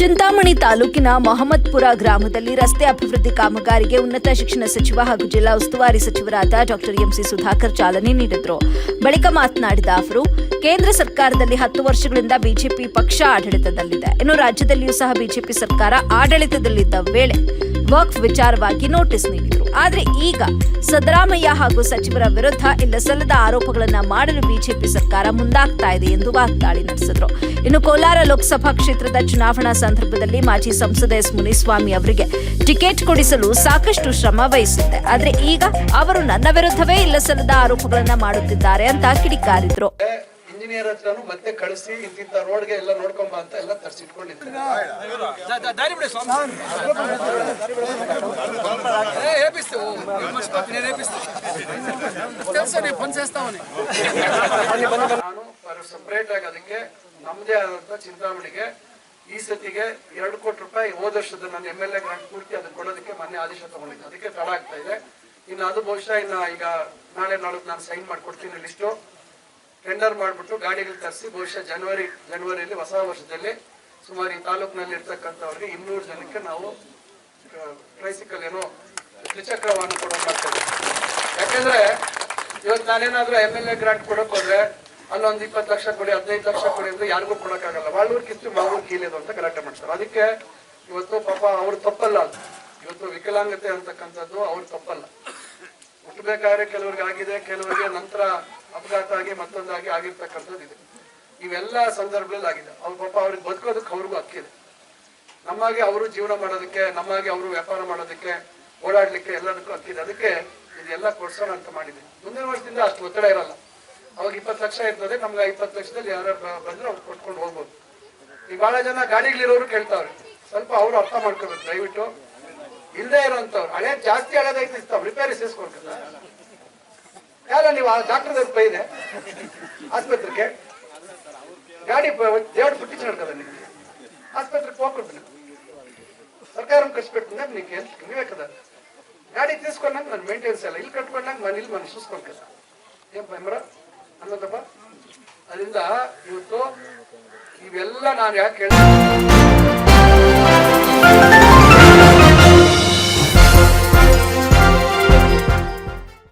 ಚಿಂತಾಮಣಿ ತಾಲೂಕಿನ ಮೊಹಮ್ಮದ್ಪುರ ಗ್ರಾಮದಲ್ಲಿ ರಸ್ತೆ ಅಭಿವೃದ್ಧಿ ಕಾಮಗಾರಿಗೆ ಉನ್ನತ ಶಿಕ್ಷಣ ಸಚಿವ ಹಾಗೂ ಜಿಲ್ಲಾ ಉಸ್ತುವಾರಿ ಸಚಿವರಾದ ಡಾಕ್ಟರ್ ಎಂಸಿ ಸುಧಾಕರ್ ಚಾಲನೆ ನೀಡಿದರು. ಬಳಿಕ ಮಾತನಾಡಿದ ಅವರು, ಕೇಂದ್ರ ಸರ್ಕಾರದಲ್ಲಿ ಹತ್ತು ವರ್ಷಗಳಿಂದ ಬಿಜೆಪಿ ಪಕ್ಷ ಆಡಳಿತದಲ್ಲಿದೆ. ಇನ್ನು ರಾಜ್ಯದಲ್ಲಿಯೂ ಸಹ ಬಿಜೆಪಿ ಸರ್ಕಾರ ಆಡಳಿತದಲ್ಲಿದ್ದ ವೇಳೆ ವಕ್ಫ್ ವಿಚಾರವಾಗಿ ನೋಟಿಸ್ ನೀಡಿದರು. ಆದರೆ ಈಗ ಸದರಾಮಯ್ಯ ಹಾಗೂ ಸಚಿವರ ವಿರುದ್ಧ ಇಲ್ಲ ಸಲ್ಲದ ಆರೋಪಗಳನ್ನ ಮಾಡಲು ಬಿಜೆಪಿ ಸರ್ಕಾರ ಮುಂದಾಗ್ತಾ ಇದೆ ಎಂದು ವಾಗ್ದಾಳಿ ನಡೆಸಿದ್ರು. ಇನ್ನು ಕೋಲಾರ ಲೋಕಸಭಾ ಕ್ಷೇತ್ರದ ಚುನಾವಣಾ ಸಂದರ್ಭದಲ್ಲಿ ಮಾಜಿ ಸಂಸದ ಎಸ್ ಮುನಿಸ್ವಾಮಿ ಅವರಿಗೆ ಟಿಕೆಟ್ ಕೊಡಿಸಲು ಸಾಕಷ್ಟು ಶ್ರಮ ವಹಿಸುತ್ತೆ ಆದರೆ ಈಗ ಅವರು ನನ್ನ ವಿರುದ್ಧವೇ ಇಲ್ಲ ಸಲ್ಲದ ಆರೋಪಗಳನ್ನ ಮಾಡುತ್ತಿದ್ದಾರೆ ಅಂತ ಕಿಡಿಕಾರಿದ್ರು. ಇಂಜಿನಿಯರ್ ಹತ್ರನು ಮತ್ತೆ ಕಳಿಸಿ ಇಂತಿಂತ ರೋಡ್ಗೆ ಎಲ್ಲ ನೋಡ್ಕೊಂಬ ಅಂತ ಎಲ್ಲ ತರಿಸಿಟ್ಕೊಂಡಿದ್ದೆ ನಾನು ಸಪ್ರೇಟ್ ಆಗಿ ಅದಕ್ಕೆ ನಮ್ದೇ ಆದಂತ ಚಿಂತಾಮಣಿಗೆ ಈ ಸತಿಗೆ ಎರಡು ಕೋಟಿ ರೂಪಾಯಿ ಹೋದ ವರ್ಷದ ನಾನು ಎಂ ಎಲ್ ಎ ಗ್ರಾಂಟ್ ಪೂರ್ತಿ ಅದನ್ನ ಕೊಡೋದಕ್ಕೆ ಮೊನ್ನೆ ಆದೇಶ ತಗೊಂಡಿದ್ದೆ. ಅದಕ್ಕೆ ತಡ ಆಗ್ತಾ ಇದೆ. ಇನ್ನು ಅದು ಬಹುಶಃ ಇನ್ನು ಈಗ ನಾಳೆ ನಾಳೆ ನಾನು ಸೈನ್ ಮಾಡ್ಕೊಡ್ತೀನಿ ಲಿಸ್ಟು ಟೆಂಡರ್ ಮಾಡಿಬಿಟ್ಟು ಗಾಡಿಗಳು ತರಿಸಿ ಬಹುಶಃ ಜನವರಿ, ಜನವರಿಯಲ್ಲಿ, ಹೊಸ ವರ್ಷದಲ್ಲಿ ಸುಮಾರು ಈ ತಾಲೂಕಿನಲ್ಲಿ ಇರ್ತಕ್ಕಂಥವ್ರಿಗೆ ಇನ್ನೂರು ಜನಕ್ಕೆ ನಾವು ಟ್ರೈಸಿಕಲ್ ಏನೋ ತ್ರಿಚಕ್ರ ವಾಹನ ಕೂಡ ಮಾಡ್ತೇವೆ. ಯಾಕೆಂದ್ರೆ ಇವತ್ತು ನಾನೇನಾದ್ರೂ ಎಂ ಎಲ್ ಎ ಗ್ರಾಂಟ್ ಕೊಡಕ್ ಹೋದ್ರೆ ಅಲ್ಲೊಂದು ಇಪ್ಪತ್ತು ಲಕ್ಷ ಕೊಡಿ, ಹದಿನೈದು ಲಕ್ಷ ಕೊಡಿ ಅಂದ್ರೆ ಯಾರಿಗೂ ಕೊಡೋಕ್ಕಾಗಲ್ಲ. ವಾಳೂರ್ ಕಿತ್ತು ಮಾವೂರ್ ಕೀಲೇದು ಅಂತ ಗಲಾಟೆ ಮಾಡ್ತಾರೆ. ಅದಕ್ಕೆ ಇವತ್ತು ಪಾಪ ಅವ್ರು ತಪ್ಪಲ್ಲ ಅದು. ಇವತ್ತು ವಿಕಲಾಂಗತೆ ಅಂತಕ್ಕಂಥದ್ದು ಅವ್ರು ತಪ್ಪಲ್ಲ. ಹುಟ್ಟಬೇಕಾದ್ರೆ ಕೆಲವ್ರಿಗೆ ಆಗಿದೆ, ಕೆಲವರಿಗೆ ನಂತರ ಅಪಘಾತ ಆಗಿ ಮತ್ತೊಂದಾಗಿ ಆಗಿರ್ತಕ್ಕಂಥದ್ದು ಇದೆ. ಇವೆಲ್ಲ ಸಂದರ್ಭದಲ್ಲಿ ಆಗಿದೆ. ಅವ್ರ ಪಾಪ ಅವ್ರಿಗೆ ಬದುಕೋದಕ್ಕೆ ಅವ್ರಿಗೂ ಹಕ್ಕಿದೆ ನಮ್ಮಾಗೆ ಅವರು ಜೀವನ ಮಾಡೋದಕ್ಕೆ, ನಮ್ಮಾಗೆ ಅವರು ವ್ಯಾಪಾರ ಮಾಡೋದಕ್ಕೆ, ಓಡಾಡ್ಲಿಕ್ಕೆ ಎಲ್ಲದಕ್ಕೂ ಹಕ್ಕಿದೆ ಅದಕ್ಕೆ ಇದೆಲ್ಲ ಕೊಡ್ಸೋಣ ಅಂತ ಮಾಡಿದೆ. ಮುಂದಿನ ವರ್ಷದಿಂದ ಅಷ್ಟು ಒತ್ತಡ ಇರಲ್ಲ. ಅವಾಗ ಇಪ್ಪತ್ತು ಲಕ್ಷ ಇರ್ತದೆ. ನಮ್ಗೆ ಇಪ್ಪತ್ತು ಲಕ್ಷದಲ್ಲಿ ಯಾರು ಬಂದ್ರೆ ಅವ್ರು ಕೊಟ್ಕೊಂಡು ಹೋಗ್ಬೋದು. ಈಗ ಬಹಳ ಜನ ಗಾಡಿಗಳಿರೋರು ಕೇಳ್ತಾವ್ರೆ. ಸ್ವಲ್ಪ ಅವರು ಅರ್ಥ ಮಾಡ್ಕೋಬೇಕು. ದಯವಿಟ್ಟು ಇಲ್ಲದೆ ಇರೋಂಥವ್ರು. ಹಳೆ ಜಾಸ್ತಿ ಆಗೋದೈತೆ ಇರ್ತಾವ ರಿಪೇರಿ ಸೇರಿಸ್ಕೊಳ್ತಾರೆ. ಯಾರ ನೀವು ಡಾಕ್ಟರ್ ಪೈ ಇದೆ ಆಸ್ಪತ್ರೆಗೆ ಗಾಡಿ ದೇವಡ್ ಪುಟ್ಟಿಸಿ ನಡ್ಕದ ನಿಮಗೆ ಆಸ್ಪತ್ರೆಗೆ ಹೋಗ್ಬಿಡ್ತೀನಿ ಸರ್ಕಾರ ಕಳಿಸ್ಬಿಟ್ಟು ನೀವು ನೀವೇ ಕದ ಗಾಡಿ తీసుకున్నాక ನಾನು ಮೇಂಟೆನೆನ್ಸ್ ಎಲ್ಲ ಇಲ್ಲಿ ಕಟ್ಕೊಂಡಾಗ ನಾನು ಇಲ್ಲಿ ನಾನು ಸುಸ್ಕೊಂಡ್ಕದ ಏನ್ ಪೈಮರ ಅನ್ನೋದಪ್ಪ ಅದರಿಂದ ಇವತ್ತು ಇವೆಲ್ಲ ನಾನು ಯಾಕೆ ಹೇಳ್ತೀನಿ